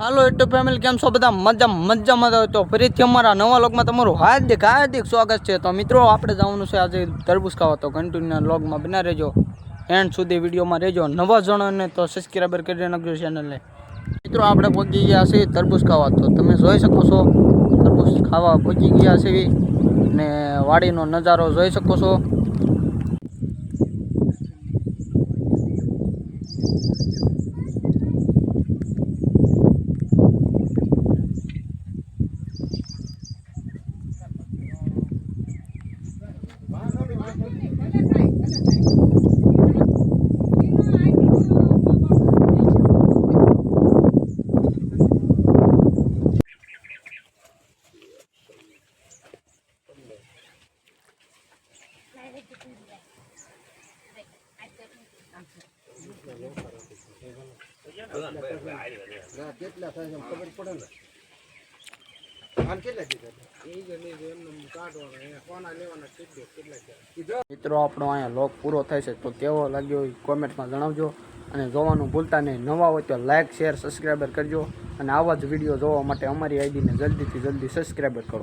હાલો YouTube family કેમ છો બધા? મજા મજામાં હોય તો ફરીથી અમારા નવા લોકમાં તમારું હાર્દિક હાર્દિક સ્વાગત છે. તો મિત્રો, આપણે જવાનું છે આજે તરબૂચ ખાવા. તો કન્ટિન્યુ લોગમાં બના રહેજો. એન્ડ સુધી વિડીયોમાં રહેજો. નવા જણોને તો સબસ્ક્રાઈબર કરી નાખજો ચેનલને મિત્રો, આપણે પહોંચી ગયા છીએ તરબૂચ ખાવા. તો તમે જોઈ શકો છો, તરબૂચ ખાવા પહોંચી ગયા છીએ. ને વાડીનો નજારો જોઈ શકો છો. કેટલા થાય ખબર પડે ને. આમ કેટલા દીધા મિત્રો, આપણો અહીંયા લોક પૂરો થાય છે. તો કેવો લાગ્યો એ કોમેન્ટમાં જણાવજો. અને જોવાનું ભૂલતા નહીં. નવા હોય તો લાઇક શેર, સબસ્ક્રાઈબર કરજો. અને આવા જ વીડિયો જોવા માટે અમારી આઈડીને જલ્દીથી જલ્દી સબસ્ક્રાઈબર કરો.